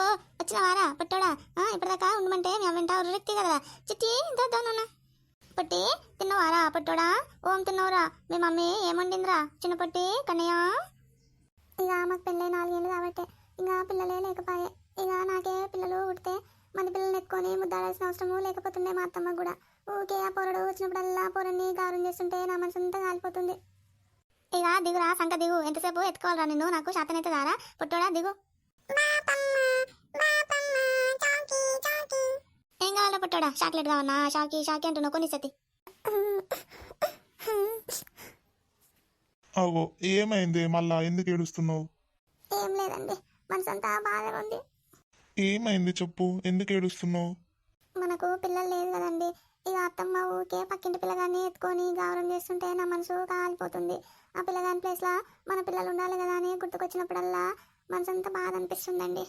ఓ వచ్చినవారా వారా? ఆ, ఇప్పటిదాకా ఉండమంటే మేము వెంట ఉర్రెక్తి కదా చిట్టి ఇంత దోనున్నా పొట్టి తిన్నవారా పుట్టోడా? ఓం తిన్నవరా మీ మమ్మీ ఏమండిందిరా? చిన్న పొట్టి కన్నయ్య? ఇక మాకు పెళ్ళై నాలుగేళ్ళు కాబట్టి. ఇక పిల్లలే లేకపోయే. ఇక నాకే పిల్లలు పుడితే మంది పిల్లల్ని ఎత్తుకొని ముద్దాడాల్సిన అవసరము లేకపోతుండే మా అత్తమ్మ కూడా. ఊకే ఆ పొరడు వచ్చినప్పుడల్లా పొరని గారం చేస్తుంటే నా మనసు అంతా కాలిపోతుంది. ఇక దిగురా సంక దిగు. ఎంతసేపు ఎత్తుకోవాలరా నిన్ను? నాకు శాతనైతే దారా. పుట్టోడా దిగు. పుట్టోడా చాక్లెట్ కావన్నా షాకి షాకి అంటున్నావు. కొన్ని సతి. అగో ఏమైంది? మళ్ళా ఎందుకు ఏడుస్తున్నావు? ఏం లేదండి. మనసంతా బాధగా ఉంది. ఏమైంది చెప్పు? ఎందుకు ఏడుస్తున్నావు? మనకు పిల్లలు లేదు కదండి. ఇక అత్తమ్మ ఊకే పక్కింటి పిల్లగాన్ని ఎత్తుకొని గౌరవం చేస్తుంటే నా మనసు కాలిపోతుంది. ఆ పిల్లగాని ప్లేస్లో మన పిల్లలు ఉండాలి కదా అని గుర్తుకొచ్చినప్పుడల్లా మనసంతా బాధ అనిపిస్తుందండి.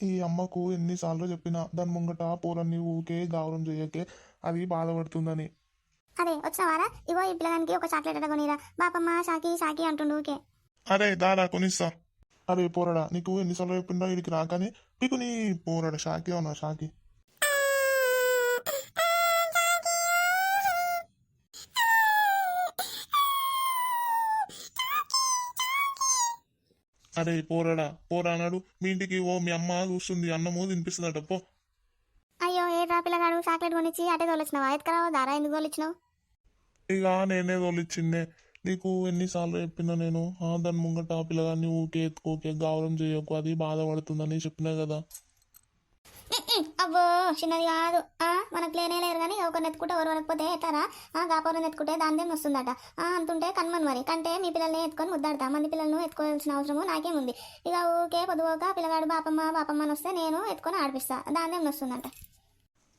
ఈ అమ్మకు ఎన్నిసార్లు చెప్పినా దాని ముంగట పోరన్ని ఊకే గౌరవం చేయకే అది బాధపడుతుందని. అదే వచ్చినవారా ఇగో ఈ పిల్లగానికి ఒక చాక్లెట్ అడగొనిరా బాపమ్మ షాకి షాకి అంటుండు ఊకే అరే దారా కొనిస్తా. అరే పోరడా నీకు ఎన్నిసార్లు చెప్పిందా ఇడికి రాకని నీకు నీ పోరడా షాకి అవునా షాకి? అరే పోరడా పోరా అన్నాడు. మీ ఇంటికి ఓ మీ అమ్మ చూస్తుంది అన్నము తినిపిస్తుందట పో. అయ్యో ఏ పిల్లగాడు చాక్లెట్ కొనిచ్చి అటే తోలొచ్చినావా? ఎత్తుకరావు దారా ఎందుకు తోలొచ్చినావు? ఇక నేనే తోలిచ్చిందే. నీకు ఎన్నిసార్లు చెప్పినా నేను దాని ముంగట ఆ పిల్లగాన్ని ఊకే ఎత్తుకోకే గౌరవం చేయకు అది బాధపడుతుందని చెప్పినా కదా. అబ్బో చిన్నది కాదు. ఆ మనకు లేనే లేరు కానీ ఒకరిని ఎత్తుకుంటే ఎవరు వరకపోతే ఎట్టారా ఆ గాపవరం ఎత్తుకుంటే దాని దేని వస్తుందట. అంతుంటే కన్మన్ మరి. కంటే మీ పిల్లల్ని ఎత్తుకొని ముద్దాడతా. మంది పిల్లలను ఎత్తుకోవాల్సిన అవసరము నాకేముంది? ఇక ఊకే పొద్దుపోక పిల్లగాడు బాపమ్మ బాపమ్మ అని వస్తే నేను ఎత్తుకొని ఆడిపిస్తా. దాని దేని వస్తుందంట.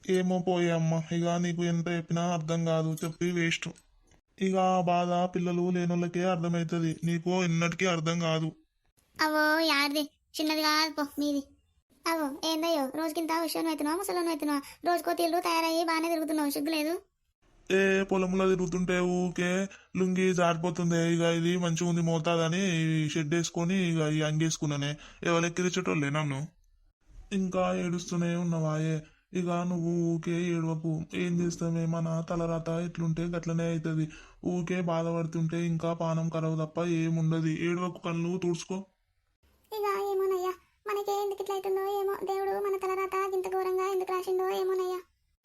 ఏమో పోయే అమ్మ. ఇక నీకు ఎంత చెప్పినా అర్థం కాదు. చెప్పి వేస్ట్ ఇక ఆ బాధ పిల్లలు లేనోళ్ళకే అర్థమవుతుంది. నీకు ఎన్నటికీ అర్థం కాదు. అవో యాడిది. చిన్నది కాదు పో మీది. అవో ఏందయ్యో? రోజుకింత విషయం అవుతున్నావు ముసలోని అవుతున్నావు రోజుకో తీరు తయారయ్యి బాగానే తిరుగుతున్నావు సిగ్గులేదు ఏ పొలంలో తిరుగుతుంటే ఊకే లుంగి జారిపోతుంది ఇక ఇది మంచిగా ఉంది మోతాదని షెడ్ వేసుకొని ఇక ఈ అంగేసుకున్నానే. ఎవరెక్కిరిచేటోళ్ళే నన్ను? ఇంకా ఏడుస్తూనే ఉన్నవాయే. ఇక నువ్వు ఊకే ఏడవకు. ఏం చేస్తామే? మన తలరాత ఎట్లుంటే గట్లనే అవుతుంది ఊకే బాధపడుతుంటే ఇంకా పానం కరవు తప్ప ఏముండదు. ఏడవకు కళ్ళు తుడుచుకో. ఎందుకు ఇట్లా అవుతుందో ఏమో దేవుడు మన తలరాత ఇంత ఘోరంగా ఎందుకు రాసిండో ఏమోనయ్యా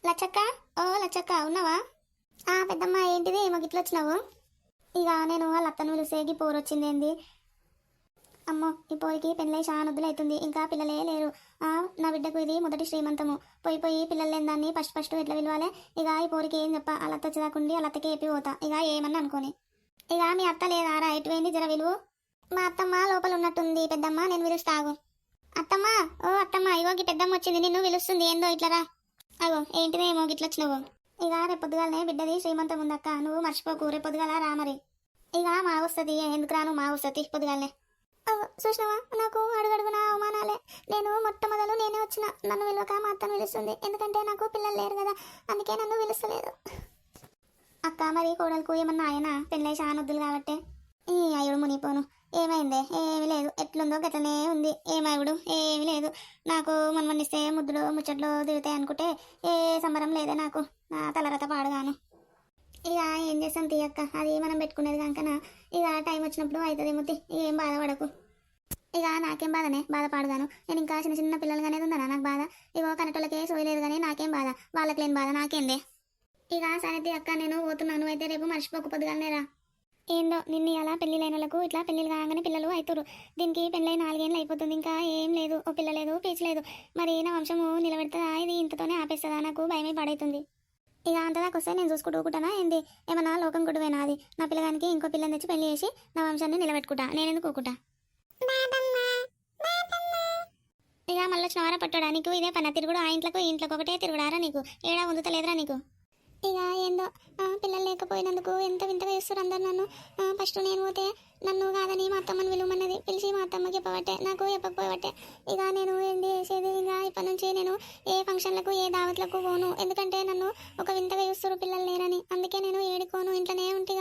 లచ్చక్క? ఓ లచ్చక్క ఉన్నావా? ఆ పెద్దమ్మ ఏంటిది? ఏమో గిట్ల వచ్చినావు. ఇక నేను వాళ్ళ అత్తను పిలిసేగి పోరు వచ్చింది ఏంది అమ్మో ఈ పోరికి పెళ్ళై చాలా అవుతుంది ఇంకా పిల్లలే లేరు. ఆ నా బిడ్డకు ఇది మొదటి శ్రీమంతము. పోయి పోయి పిల్లలు లేని దాన్ని ఫస్ట్ ఫస్ట్ ఎట్లా పిలవాలి? ఇక ఈ పోరికి ఏం చెప్ప? వాళ్ళ అత్త వచ్చేదాకుండి వాళ్ళ అత్తకి ఏపి పోతా. ఇక ఏమన్నా అనుకోని. ఇక మీ అత్త లేదారా? ఎటువైంది జర విలువ? మా అత్తమ్మ లోపల ఉన్నట్టుంది పెద్దమ్మ. నేను పిలుస్తాగు అత్తమ్మ ఓ అత్తమ్మ ఇగో ఈ పెద్దమ్మ వచ్చింది నిన్ను పిలుస్తుంది ఏందో ఇట్లరా అగో ఏంటిదే ఏమో గిట్ల వచ్చినావు. ఇక రేపు బిడ్డది శ్రీమంతం ఉందక్క నువ్వు మర్చిపోకు రేపొద్దుగాల రా మరి. ఇక మా వస్తుంది ఎందుకు రాను మా వస్తుంది పొద్దుగాలనే. అగో చూసినావా? నాకు అడుగడుగున అవమానాలే. నేను మొట్టమొదలు నేనే వచ్చిన నన్ను విలువక మా అత్తను పిలుస్తుంది. ఎందుకంటే నాకు పిల్లలు లేరు కదా అందుకే నన్ను పిలుస్తలేదు. అక్క మరి కోడలకు ఏమన్నా ఆయన? పెళ్ళై చానొద్దులు కాబట్టి. ఈ అయ్యుడు మునిపోను ఏమైంది? ఏమి లేదు. ఎట్లుందో గట్లనే ఉంది. ఏమాయుడు ఏమి లేదు. నాకు మనమనిస్తే ముద్దులు ముచ్చట్లు దిగుతాయి అనుకుంటే ఏ సంబరం లేదే నాకు. నా తలరత పాడుగాను. ఇక ఏం చేస్తాం తీయక్క అది మనం పెట్టుకునేది కనుకన ఇక టైం వచ్చినప్పుడు అవుతుంది ముత్తి ఏం బాధపడకు. ఇక నాకేం బాధనే? బాధపడగాను నేను ఇంకా చిన్న చిన్న పిల్లలుగానే ఉందనా నాకు బాధ. ఇగో కనటోళ్ళకే సోయలేదు కానీ నాకేం బాధ? వాళ్ళకి లేని బాధ నాకేందే? ఇక సరే అక్క నేను పోతున్నాను. అయితే రేపు మర్చిపోక పొద్దుగాలనేరా ఏందో నిన్న అలా పెళ్ళి వాళ్ళకు ఇట్లా పెళ్ళిలు కాగానే పిల్లలు అవుతారు దీనికి పెళ్ళై నాలుగేళ్ళు అయిపోతుంది ఇంకా ఏం లేదు ఓ పిల్ల లేదు పేచి లేదు. మరి నా వంశము నిలబెడతా ఇది ఇంతతోనే ఆపేస్తుందా? నాకు భయమే పడైతుంది. ఇక అంతదాకా వస్తే నేను చూసుకుంటుకుంటానా ఏంది? ఏమన్నా లోకం గుడివేనా అది? నా పిల్లగానికి ఇంకో పిల్లని తెచ్చి పెళ్ళి చేసి నా వంశాన్ని నిలబెట్టుకుంటా. నేనెందుకు ఊకుంటా ఇక మళ్ళీ వచ్చినవారా పట్టాడా నీకు? ఇదే పని. తిరుగుడు ఆ ఇంట్లోకి ఈ ఇంట్లోకి ఒకటే తిరుగుడారా నీకు? ఏడా ఉందుతలేదురా నీకు? ఇక ఏందో లేకపోయినందుకు ఎంత వింతగా చేస్తారు అందరు నన్ను? ఫస్ట్ నేను పోతే నన్ను కాదని మా అత్తమ్మని విలువమన్నది పిలిచి మా అత్తమ్మకి చెప్పబట్టే నాకు చెప్పకపోయబట్టే. ఇక నేను ఏంటి చేసేది? ఇక ఇప్పటి నుంచి నేను ఏ ఫంక్షన్లకు ఏ దావత్లకు పోను. ఎందుకంటే నన్ను ఒక వింతగా చూస్తారు పిల్లలు లేరని. అందుకే నేను ఏడుకోను ఇంట్లోనే ఉంటే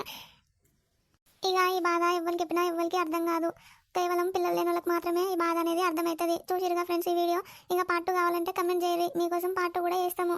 ఇక ఈ బాధ ఎవరికి చెప్పినా ఎవరికి అర్థం కాదు. కేవలం పిల్లలు లేని వాళ్ళకి మాత్రమే ఈ బాధ అనేది అర్థమవుతుంది. చూసిరుగా ఫ్రెండ్స్ ఈ వీడియో. ఇంకా పార్ట్ కావాలంటే కమెంట్ చేయరు మీకోసం పార్ట్ కూడా చేస్తాము.